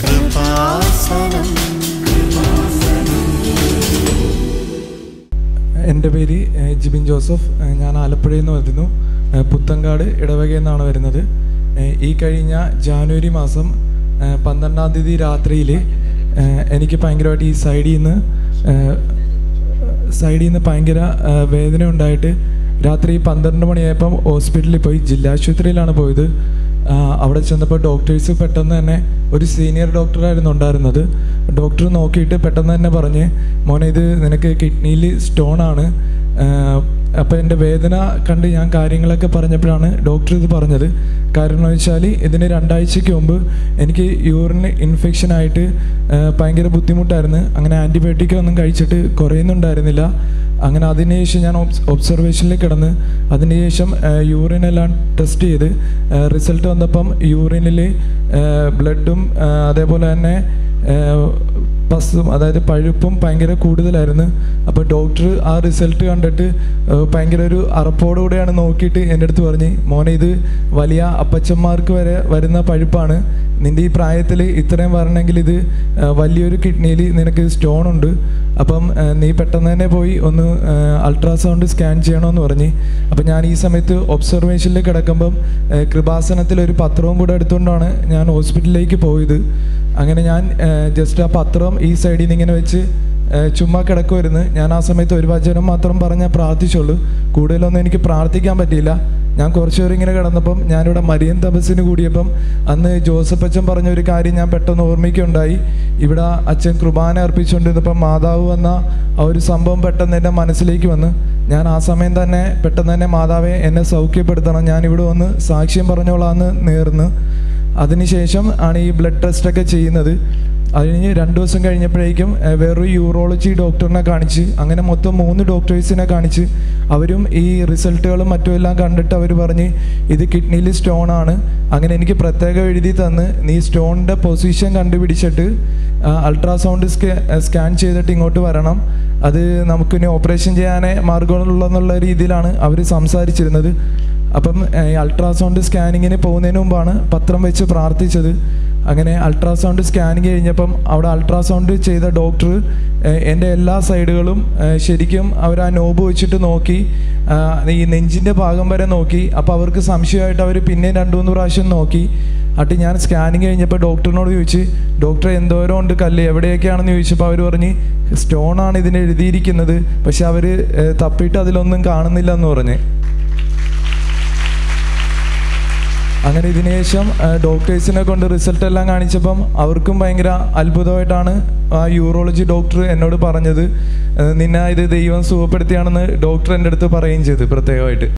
കൃപാസനം. എന്റെ പേര് ജിബിൻ ജോസഫ്. ഞാൻ ആലപ്പുഴയിൽ നിന്ന് വരുന്നു. പുത്തങ്കാട് ഇടവകയെന്നാണ് വരുന്നത്. ഈ കഴിഞ്ഞ ജാനുവരി മാസം പന്ത്രണ്ടാം തീയതി രാത്രിയിൽ എനിക്ക് ഭയങ്കരമായിട്ട് ഈ സൈഡിൽ നിന്ന് സൈഡിൽ നിന്ന് ഭയങ്കര വേദന ഉണ്ടായിട്ട് രാത്രി പന്ത്രണ്ട് മണിയായപ്പം ഹോസ്പിറ്റലിൽ പോയി. ജില്ലാശുപത്രിയിലാണ് പോയത്. അവിടെ ചെന്നപ്പോൾ ഡോക്ടേഴ്സ് പെട്ടെന്ന് തന്നെ ഒരു സീനിയർ ഡോക്ടറായിരുന്നു ഉണ്ടായിരുന്നത്. ഡോക്ടർ നോക്കിയിട്ട് പെട്ടെന്ന് തന്നെ പറഞ്ഞ് മോനെ ഇത് നിനക്ക് കിഡ്നിയിൽ സ്റ്റോൺ ആണ്. അപ്പോൾ എന്റെ വേദന കണ്ട് ഞാൻ കാര്യങ്ങളൊക്കെ പറഞ്ഞപ്പോഴാണ് ഡോക്ടർ ഇത് പറഞ്ഞത്. കാരണം വെച്ചാൽ ഇതിന് രണ്ടാഴ്ചയ്ക്ക് മുമ്പ് എനിക്ക് യൂറിൻ ഇൻഫെക്ഷൻ ആയിട്ട് ഭയങ്കര ബുദ്ധിമുട്ടായിരുന്നു. അങ്ങനെ ആന്റിബയോട്ടിക് ഒന്നും കഴിച്ചിട്ട് കുറയുന്നുണ്ടായിരുന്നില്ല. അങ്ങനെ അതിനുശേഷം ഞാൻ ഒബ്സർവേഷനിൽ കിടന്ന് അതിനുശേഷം യൂറിൻ എല്ലാം ടെസ്റ്റ് ചെയ്ത് റിസൾട്ട് വന്നപ്പം യൂറിനിൽ ബ്ലഡും അതേപോലെ തന്നെ പസും അതായത് പഴുപ്പും ഭയങ്കര കൂടുതലായിരുന്നു. അപ്പോൾ ഡോക്ടർ ആ റിസൾട്ട് കണ്ടിട്ട് ഭയങ്കര ഒരു അറപ്പോടുകൂടെയാണ് നോക്കിയിട്ട് എന്റെ അടുത്ത് പറഞ്ഞ് മോനെ ഇത് വലിയ അപ്പച്ചന്മാർക്ക് വരെ വരുന്ന പഴുപ്പാണ്. നിന്റെ ഈ പ്രായത്തിൽ ഇത്രയും വരണമെങ്കിൽ ഇത് വലിയൊരു കിഡ്നിയിൽ നിനക്ക് സ്റ്റോൺ ഉണ്ട്. അപ്പം നീ പെട്ടെന്ന് തന്നെ പോയി ഒന്ന് അൾട്രാസൗണ്ട് സ്കാൻ ചെയ്യണമെന്ന് പറഞ്ഞ്. അപ്പം ഞാൻ ഈ സമയത്ത് ഒബ്സർവേഷനിൽ കിടക്കുമ്പം കൃപാസനത്തിൽ ഒരു പത്രവും കൂടെ എടുത്തുകൊണ്ടാണ് ഞാൻ ഹോസ്പിറ്റലിലേക്ക് പോയത്. അങ്ങനെ ഞാൻ ജസ്റ്റ് ആ പത്രം ഈ സൈഡിൽ നിന്ന് ഇങ്ങനെ വെച്ച് ചുമ്മാ കിടക്കുമായിരുന്നു ഞാൻ ആ സമയത്ത് ഒരു വചനം മാത്രം പറഞ്ഞാൽ പ്രാർത്ഥിച്ചുള്ളൂ. കൂടുതലൊന്നും എനിക്ക് പ്രാർത്ഥിക്കാൻ പറ്റിയില്ല. ഞാൻ കുറച്ച് നേരം ഇങ്ങനെ കിടന്നപ്പം ഞാനിവിടെ മരിയൻ തപസ്സിന് കൂടിയപ്പം അന്ന് ജോസഫ് അച്ഛൻ പറഞ്ഞ ഒരു കാര്യം ഞാൻ പെട്ടെന്ന് ഓർമ്മിക്കുണ്ടായി ഇവിടെ അച്ഛൻ കുർബാന അർപ്പിച്ചുകൊണ്ടിരുന്നപ്പം മാതാവ് വന്ന ആ ഒരു സംഭവം പെട്ടെന്ന് എന്റെ മനസ്സിലേക്ക് വന്ന്. ഞാൻ ആ സമയം തന്നെ പെട്ടെന്ന് തന്നെ മാതാവെ എന്നെ സൗഖ്യപ്പെടുത്തണം. ഞാൻ ഇവിടെ വന്ന് സാക്ഷ്യം പറഞ്ഞോളാന്ന് നേർന്ന്. അതിനുശേഷം ആണ് ഈ ബ്ലഡ് ടെസ്റ്റ് ഒക്കെ ചെയ്യുന്നത്. അത് കഴിഞ്ഞ് രണ്ട് ദിവസം കഴിഞ്ഞപ്പോഴേക്കും വേറൊരു യൂറോളജി ഡോക്ടറിനെ കാണിച്ച് അങ്ങനെ മൊത്തം മൂന്ന് ഡോക്ടേഴ്സിനെ കാണിച്ച് അവരും ഈ റിസൾട്ടുകളും മറ്റും എല്ലാം കണ്ടിട്ട് അവർ പറഞ്ഞ് ഇത് കിഡ്നിയിൽ സ്റ്റോൺ ആണ്. അങ്ങനെ എനിക്ക് പ്രത്യേകം എഴുതി തന്ന്. നീ സ്റ്റോണിന്റെ പൊസിഷൻ കണ്ടുപിടിച്ചിട്ട് അൾട്രാസൗണ്ട് സ്കാൻ ചെയ്തിട്ട് ഇങ്ങോട്ട് വരണം. അത് നമുക്കിനി ഓപ്പറേഷൻ ചെയ്യാനേ മാർഗമുള്ളെന്നുള്ള രീതിയിലാണ് അവർ സംസാരിച്ചിരുന്നത്. അപ്പം അൾട്രാസൗണ്ട് സ്കാനിങ്ങിന് പോകുന്നതിന് മുമ്പാണ് പത്രം വെച്ച് പ്രാർത്ഥിച്ചത്. അങ്ങനെ അൾട്രാസൗണ്ട് സ്കാനിങ് കഴിഞ്ഞപ്പം അവിടെ അൾട്രാസൗണ്ട് ചെയ്ത ഡോക്ടർ എന്റെ എല്ലാ സൈഡുകളും ശരിക്കും അവർ ആ നോബ് വെച്ചിട്ട് നോക്കി ഈ നെഞ്ചിന്റെ ഭാഗം വരെ നോക്കി. അപ്പോൾ അവർക്ക് സംശയമായിട്ട് അവർ പിന്നെ രണ്ട് മൂന്ന് പ്രാവശ്യം നോക്കി. എന്നിട്ട് ഞാൻ സ്കാനിങ് കഴിഞ്ഞപ്പോൾ ഡോക്ടറിനോട് ചോദിച്ച് ഡോക്ടർ എന്തോരം ഉണ്ട് കല്ല്? എവിടെയൊക്കെയാണെന്ന് ചോദിച്ചപ്പോൾ അവർ പറഞ്ഞ് സ്റ്റോണാണ് ഇതിന് എഴുതിയിരിക്കുന്നത്. പക്ഷെ അവർ തപ്പിയിട്ട് അതിലൊന്നും കാണുന്നില്ല എന്ന് പറഞ്ഞ്. അങ്ങനെ ഇതിനുശേഷം ഡോക്ടേഴ്സിനെ കൊണ്ട് റിസൾട്ട് എല്ലാം കാണിച്ചപ്പം അവർക്കും ഭയങ്കര അത്ഭുതമായിട്ടാണ് ആ യൂറോളജി ഡോക്ടർ എന്നോട് പറഞ്ഞത്. നിന്നെ ഇത് ദൈവം സുഖപ്പെടുത്തിയാണെന്ന് ഡോക്ടർ എന്റെ അടുത്ത് പറയുകയും ചെയ്തു പ്രത്യേകമായിട്ട്.